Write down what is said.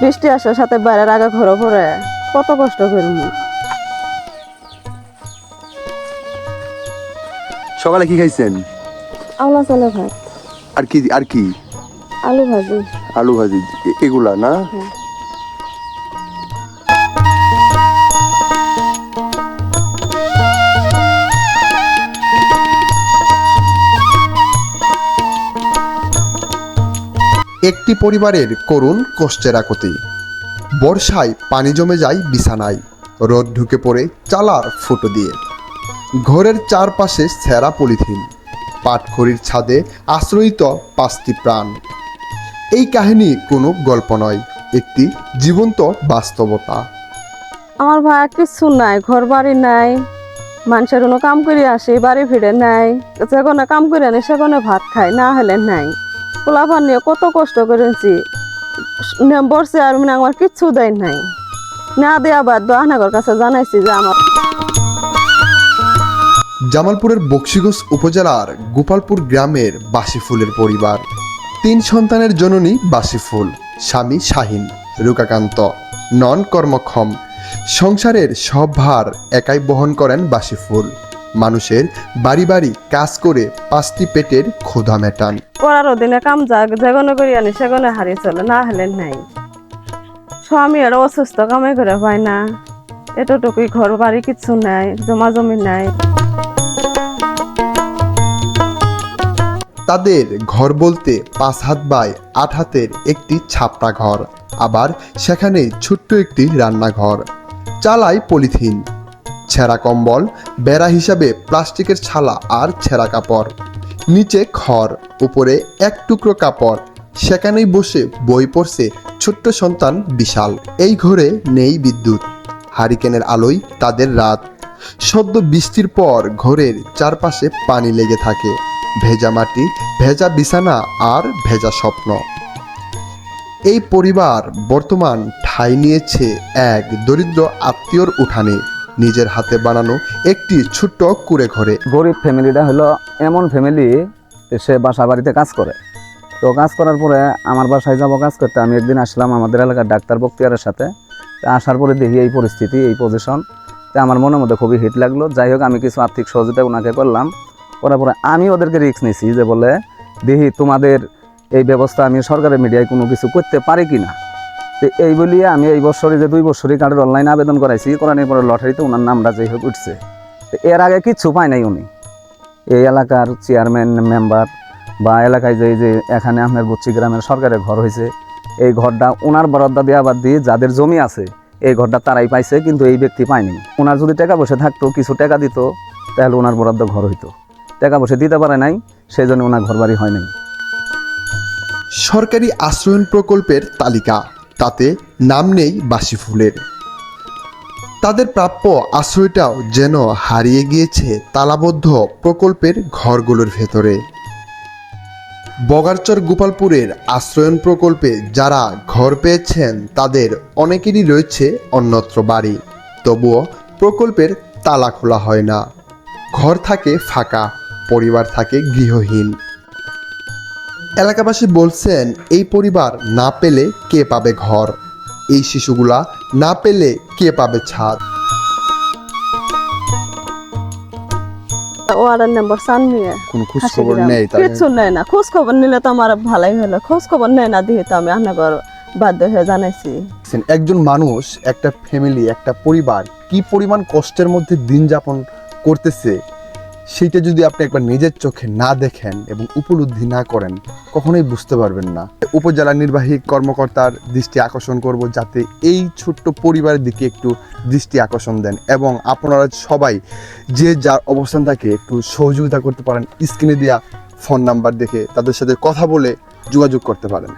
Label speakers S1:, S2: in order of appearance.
S1: বৃষ্টি আসার সাথে বাইরের আগে ঘরে পরে কত কষ্ট করব
S2: সকালে কি খাইছেন?
S1: আওলা চালে ভাত।
S2: আর কি আর কি?
S1: আলু ভাজি।
S2: আলু ভাজি এগুলা না?
S1: হ্যাঁ।
S3: একটি পরিবারের করুণ কষ্টের আকুতি বর্ষায় পানি জমে যায় বিছানায়। রোদ ঢুকে পড়ে চালার ফুটো দিয়ে। ঘরের চারপাশে সেরা পলিথিন। পাটখড়ির ছাদে আশ্রয়িত পাঁচটি প্রাণ। এই কাহিনী কোনো গল্প নয়, একটি জীবন্ত বাস্তবতা।
S1: আমার ভাই কিছু নাই ঘর বাড়ি নাই। মানুষের কোনো কাম করে আসে, বাড়ি ফিরে নাই। যেখানে কাম করে আনি সেখানে ভাত খায়, না হলে নাই। পোলাপান নিয়ে কত কষ্ট করেছি। বসছে আর মানে আমার কিচ্ছু দেয় নাই। না দেয়া বাদ আহনাগর কাছে জানাইছি যে আমার
S3: জামালপুরের বক্সিগঞ্জ উপজেলার গোপালপুর গ্রামের বাসিফুলের পরিবার। তিন সন্তানের জননী বাসিফুল স্বামী শাহিন রুকাকান্ত নন কর্মক্ষম। সংসারের সব ভার একাই বহন করেন বাসিফুল মানুষের বাড়ি বাড়ি কাজ করে পাঁচটি পেটের ক্ষুধা মেটান।
S1: করার দিনে কাম যাক যেগুলো করি আনি সেগুলো হারিয়ে চলে না হলে নাই। স্বামী আর অসুস্থ কামে করে পায় না। এতটুকুই ঘর বাড়ি কিচ্ছু নাই জমা জমি নাই।
S3: তাদের ঘর বলতে পাঁচ হাত বাই আট হাতের একটি ছাপড়া ঘর আবার সেখানে ছোট্ট একটি রান্নাঘর। চালায় পলিথিন। ছেঁড়া কম্বল, বেড়া হিসাবে প্লাস্টিকের ছালা আর ছেঁড়া কাপড়। নিচে খড়, উপরে এক টুকরো কাপড়। সেখানেই বসে বই পড়ছে ছোট্ট সন্তান বিশাল। এই ঘরে নেই বিদ্যুৎ। হারিকেনের আলোয় তাদের রাত। সদ্য বৃষ্টির পর ঘরের চারপাশে পানি লেগে থাকে। ভেজা মাটি, ভেজা বিছানা আর ভেজা স্বপ্ন। এই পরিবার বর্তমান ঠাঁই নিয়েছে এক দরিদ্র আত্মীয়র উঠানে। নিজের হাতে বানানো একটি ছোট্ট কুড়ে ঘরে।
S4: গরিব ফ্যামিলিটা হলো এমন ফ্যামিলি সে বাসা বাড়িতে কাজ করে। তো কাজ করার পরে আমার বাসায় যাব কাজ করতে, আমি একদিন আসলাম আমাদের এলাকার ডাক্তার বক্তিয়ারের সাথে। আসার পরে দেখি এই পরিস্থিতি, এই পজিশন তো আমার মনের মধ্যে খুবই হিট লাগল। যাই হোক, আমি কিছু আর্থিক সহযোগিতা ওনাকে করলাম। করার পরে আমি ওদেরকে রিস্ক নিছি যে বলে, দেখি তোমাদের এই ব্যবস্থা আমি সরকারের মিডিয়ায় কোনো কিছু করতে পারি কি না এই বলিয়ে আমি এই বছরে যে দুই বছরই কার্ডের অনলাইন আবেদন করাইছি, করানোর পরে লটারিতে ওনার নামটা যাই হোক উঠছে। এর আগে কিচ্ছু পায় নাই উনি। এই এলাকার চেয়ারম্যান মেম্বার বা এলাকায় যে যে এখানে আপনার বুচ্চি গ্রামের সরকারের ঘর হয়েছে, এই ঘরটা ওনার বরাদ্দা দেওয়া বাদ দিয়ে যাদের জমি আছে, এই ঘরটা তারাই পাইছে, কিন্তু এই ব্যক্তি পায়নি। ওনার যদি টাকা বসে থাকতো, কিছু টাকা দিত, তাহলে ওনার বরাদ্দ ঘর হইতো। টাকা বসে দিতে পারে নাই সেই জন্য ওনার ঘর বাড়ি হয় নাই।
S3: সরকারি আশ্রয়ন প্রকল্পের তালিকা। তাতে নাম নেই বাসি ফুলের। তাদের প্রাপ্য আশ্রয়টাও যেন হারিয়ে গিয়েছে তালাবদ্ধ প্রকল্পের ঘরগুলোর ভেতরে। বগারচর গোপালপুরের আশ্রয়ন প্রকল্পে যারা ঘর পেয়েছেন, তাদের অনেকেরই রয়েছে অন্যত্র বাড়ি। তবুও প্রকল্পের তালা খোলা হয় না। ঘর থাকে ফাঁকা, পরিবার থাকে গৃহহীন। এলাকাবাসী বলছেন এই পরিবার না পেলে কে পাবে ঘর? এই শিশুগুলা না পেলে কে পাবে ছাদ?
S1: ওয়ার্ডের নাম্বার চান নিয়ে
S3: কোনো খোঁজ খবর নেই
S1: কিচ্ছু নেয় না। খোঁজ খবর নিলে তো আমার ভালোই হলো। খোঁজ খবর নেয় না দিয়ে তো আমি আহনাগর বাধ্য হয়ে জানাইছি।
S2: একজন মানুষ একটা ফ্যামিলি একটা পরিবার কি পরিমাণ কষ্টের মধ্যে দিন যাপন করতেছে? সেইটা যদি আপনি একবার নিজের চোখে না দেখেন এবং উপলব্ধি না করেন, কখনোই বুঝতে পারবেন না। উপজেলা নির্বাহী কর্মকর্তার দৃষ্টি আকর্ষণ করব যাতে এই ছোট্ট পরিবারের দিকে একটু দৃষ্টি আকর্ষণ দেন এবং আপনারা সবাই যে যার অবস্থান থাকে একটু সহযোগিতা করতে পারেন। স্ক্রিনে দেওয়া ফোন নাম্বার দেখে তাদের সাথে কথা বলে যোগাযোগ করতে পারেন।